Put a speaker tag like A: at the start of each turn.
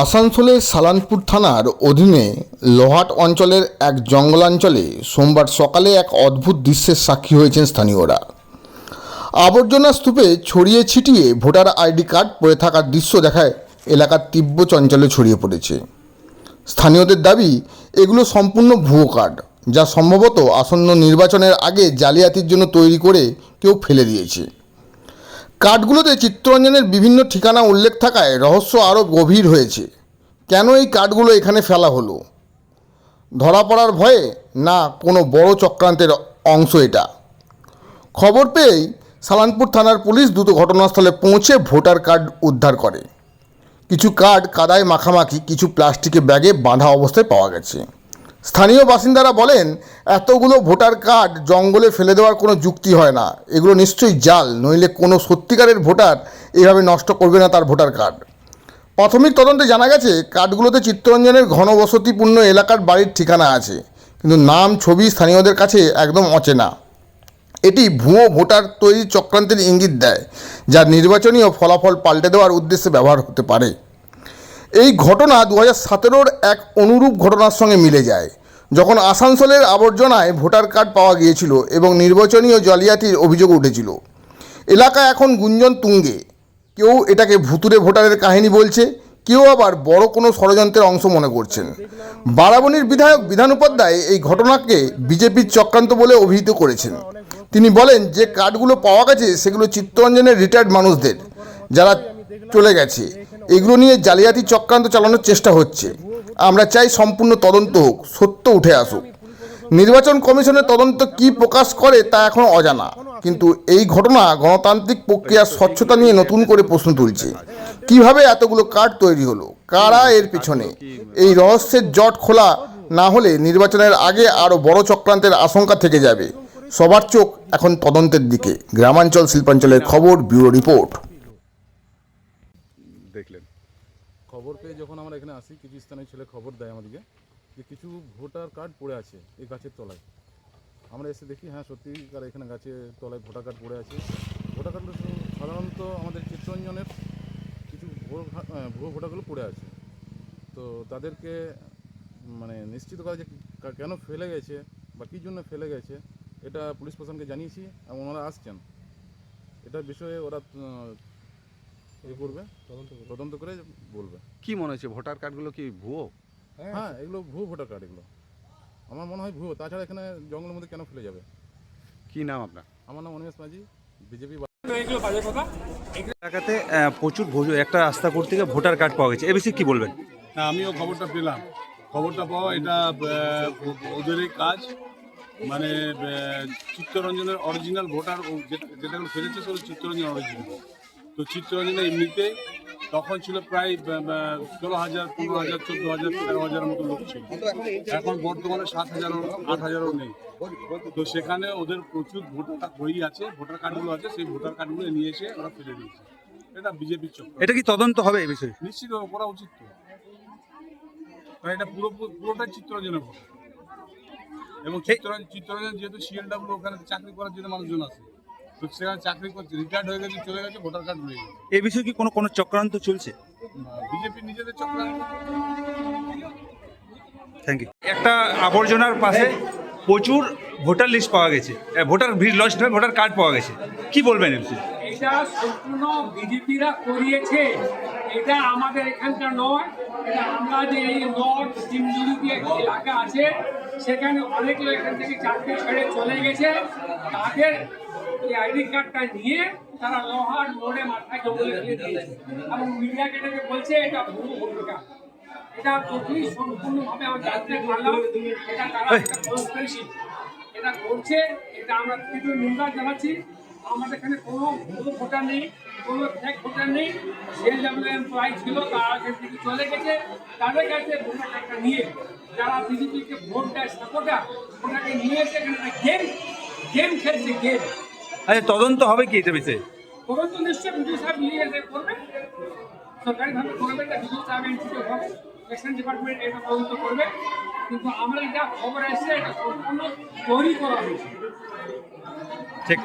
A: আসানসোলের সালানপুর থানার অধীনে লোহাট অঞ্চলের এক জঙ্গলাঞ্চলে সোমবার সকালে এক অদ্ভুত দৃশ্যের সাক্ষী হয়েছেন স্থানীয়রা। আবর্জনা স্তূপে ছড়িয়ে ছিটিয়ে ভোটার আইডি কার্ড পড়ে থাকার দৃশ্য দেখায় এলাকার তীব্র চঞ্চলে ছড়িয়ে পড়েছে। স্থানীয়দের দাবি, এগুলো সম্পূর্ণ ভুয়ো কার্ড, যা সম্ভবত আসন্ন নির্বাচনের আগে জালিয়াতির জন্য তৈরি করে কেউ ফেলে দিয়েছে। কার্ডগুলোতে চিত্তরঞ্জনের বিভিন্ন ঠিকানা উল্লেখ থাকায় রহস্য আরও গভীর হয়েছে। কেন এই কার্ডগুলো এখানে ফেলা হলো? ধরা পড়ার ভয়ে না কোনো বড় চক্রান্তের অংশ এটা? খবর পেয়েই সালানপুর থানার পুলিশ দ্রুত ঘটনাস্থলে পৌঁছে ভোটার কার্ড উদ্ধার করে। কিছু কার্ড কাদায় মাখামাখি, কিছু প্লাস্টিকে ব্যাগে বাঁধা অবস্থায় পাওয়া গেছে। স্থানীয় বাসিন্দারা বলেন, এতগুলো ভোটার কার্ড জঙ্গলে ফেলে দেওয়ার কোনো যুক্তি হয় না। এগুলো নিশ্চয়ই জাল, নইলে কোনো সত্যিকারের ভোটার এভাবে নষ্ট করবে না তার ভোটার কার্ড। প্রাথমিক তদন্তে জানা গেছে, কার্ডগুলোতে চিত্তরঞ্জনের ঘনবসতিপূর্ণ এলাকার বাড়ির ঠিকানা আছে, কিন্তু নাম, ছবি স্থানীয়দের কাছে একদম অচেনা। এটি ভুয়ো ভোটার তৈরি চক্রান্তের ইঙ্গিত দেয়, যা নির্বাচনীয় ফলাফল পাল্টে দেওয়ার উদ্দেশ্যে ব্যবহার হতে পারে। এই ঘটনা দু হাজার সতেরোর এক অনুরূপ ঘটনার সঙ্গে মিলে যায়। যখন আসানসোলের আবর্জনায় ভোটার কার্ড পাওয়া গিয়েছিল এবং নির্বাচনীয় জালিয়াতির অভিযোগ উঠেছিল, এলাকা এখন গুঞ্জন তুঙ্গে। কেউ এটাকে ভুতুরে ভোটারের কাহিনী বলছে, কেউ আবার বড় কোনো ষড়যন্ত্রের অংশ মনে করছেন। বারাবণীর বিধায়ক বিধান উপাধ্যায় এই ঘটনাকে বিজেপির চক্রান্ত বলে অভিহিত করেছেন। তিনি বলেন, যে কার্ডগুলো পাওয়া গেছে, সেগুলো চিত্তরঞ্জনের রিটায়ার্ড মানুষদের, যারা চলে গেছে। এগুলো নিয়ে জালিয়াতি চক্রান্ত চালানোর চেষ্টা হচ্ছে। আমরা চাই সম্পূর্ণ তদন্ত হোক, সত্য উঠে আসুক। নির্বাচন কমিশনের তদন্ত কি প্রকাশ করে তা এখন অজানা। কিন্তু এই ঘটনা গণতান্ত্রিক প্রক্রিয়ার স্বচ্ছতা নিয়ে নতুন করে প্রশ্ন তুলছে। কীভাবে এতগুলো কার্ড তৈরি হলো? কারা এর পিছনে? এই রহস্যের জট খোলা না হলে নির্বাচনের আগে আরও বড় চক্রান্তের আশঙ্কা থেকে যাবে। সবার চোখ এখন তদন্তের দিকে। গ্রামাঞ্চল শিল্পাঞ্চলের খবর, ব্যুরো রিপোর্ট।
B: খবর পেয়ে যখন আমরা এখানে আসি, কিছু স্থানীয় ছেলে খবর দেয় আমাদেরকে যে কিছু ভোটার কার্ড পড়ে আছে এই গাছের তলায়। আমরা এসে দেখি হ্যাঁ সত্যিকার এখানে গাছের তলায় ভোটার কার্ড পড়ে আছে। ভোটার শুধু সাধারণত আমাদের চিত্তরঞ্জনের কিছু ভুয়ো ভোটারগুলো পড়ে আছে। তো তাদেরকে মানে নিশ্চিত করা যে কেন ফেলে গেছে বা কী জন্য ফেলে গেছে, এটা পুলিশ প্রশাসনকে জানিয়েছি এবং ওনারা আসছেন। এটার বিষয়ে ওরা এ করবে। তদন্ত করে বলবে।
C: কি মনে হচ্ছে ভোটার কার্ডগুলো কি ভুয়ো?
B: হ্যাঁ এগুলো ভুয়ো ভোটার কার্ড এগুলো। আমার মনে হয় ভুয়ো। তাছাড়া এখানে জঙ্গলের মধ্যে কেন ফেলে যাবে?
C: কি নাম আপনার?
B: আমার নাম অনিমেষ মাঝি বিজেপি
D: এলাকাতে প্রচুর ভোজ- একটা রাস্তা করতে গিয়ে ভোটার কার্ড পাওয়া গেছে। এ বিষয়ে কি বলবেন?
E: না আমিও খবরটা পেলাম। খবরটা পাওয়া এটা ওদেরই কাজ। মানে চিত্তরঞ্জনের অরিজিনাল ভোটার যেটা ফেলেছে সেগুলো চিত্তরঞ্জন অরিজিনাল তো চিত্তরঞ্জনে এমনিতে তখন ছিল প্রায় ষোলো হাজার পনেরো হাজার চোদ্দ হাজার তেরো হাজার মতো লোক ছিল। এখন বর্তমানে সাত হাজারও আট হাজারও নেই। তো সেখানে ওদের প্রচুর ভোটার বই আছে ভোটার কার্ডগুলো আছে সেই ভোটার কার্ডগুলো নিয়ে এসে ওরা ফেলে দিয়েছে। এটা বিজেপির চক্র।
D: এটা কি তদন্ত হবে এই বিষয়ে?
E: নিশ্চিত করা উচিত তো। কারণ এটা পুরো পুরোটাই চিত্তরঞ্জনের ভোট। এবং চিত্তরঞ্জন চিত্তরঞ্জন যেহেতু সিএলডাব্লিউ ওখানে চাকরি করার জন্য মানুষজন আছে। সেখানে চাকরি করছে রিটায়ার্ড হয়ে গেছে চলে গেছে ভোটার কার্ড রয়ে গেছে।
D: এই বিষয়ে কি কোনো কোনো চক্রান্ত চলছে?
E: বিজেপি নিজেদের চক্রান্ত।
D: থ্যাংক ইউ একটা আবর্জনার পাশে প্রচুর ভোটার লিস্ট পাওয়া গেছে। ভোটার ভিড় লস্ট হয়ে ভোটার কার্ড পাওয়া গেছে। কি বলবেন
F: এটা সম্পূর্ণ বিজেপিরা করিয়েছে। এটা আমাদের এখানকার নয় এটা আমরা যে এই নর্থ একটি এলাকা আছে সেখানে অনেক লোক এখান থেকে চাকরি ছেড়ে চলে গেছে। তাদের এই আইডি কার্ডটা নিয়ে তারা লোহার মোড়ে মাথায় জঙ্গলে ফেলে দিয়েছে। এবং মিডিয়াকে এটাকে বলছে এটা ভুয়ো ভূমিকা। এটা খুবই সম্পূর্ণভাবে আমরা জানতে পারলাম এটা তারা একটা। এটা করছে এটা আমরা তীব্র নিন্দা জানাচ্ছি। আমাদের এখানে কোনো ভুয়ো ভোটার নেই কোনো ফেক ভোটার নেই। সিএলডব্লিউ এমপ্লয় ছিল তারা এখান থেকে চলে গেছে। তাদের কাছে ভোটার কার্ডটা নিয়ে যারা বিজেপিকে ভোট দেয় সাপোর্টার ওনাকে নিয়ে এসে এখানে গেম গেম খেলছে গেম
D: আচ্ছা তদন্ত হবে কি এটা বিষয়ে
F: তদন্ত নিশ্চয় বিজু সাহেব নিয়ে এসে করবে। সরকারিভাবে করবে এটা বিজু সাহেব ইনস্টিটিউট হবে। ইলেকশন ডিপার্টমেন্ট এটা তদন্ত করবে। কিন্তু আমরা যা খবর এসেছে এটা সম্পূর্ণ তৈরি করা হয়েছে।
D: ঠিক।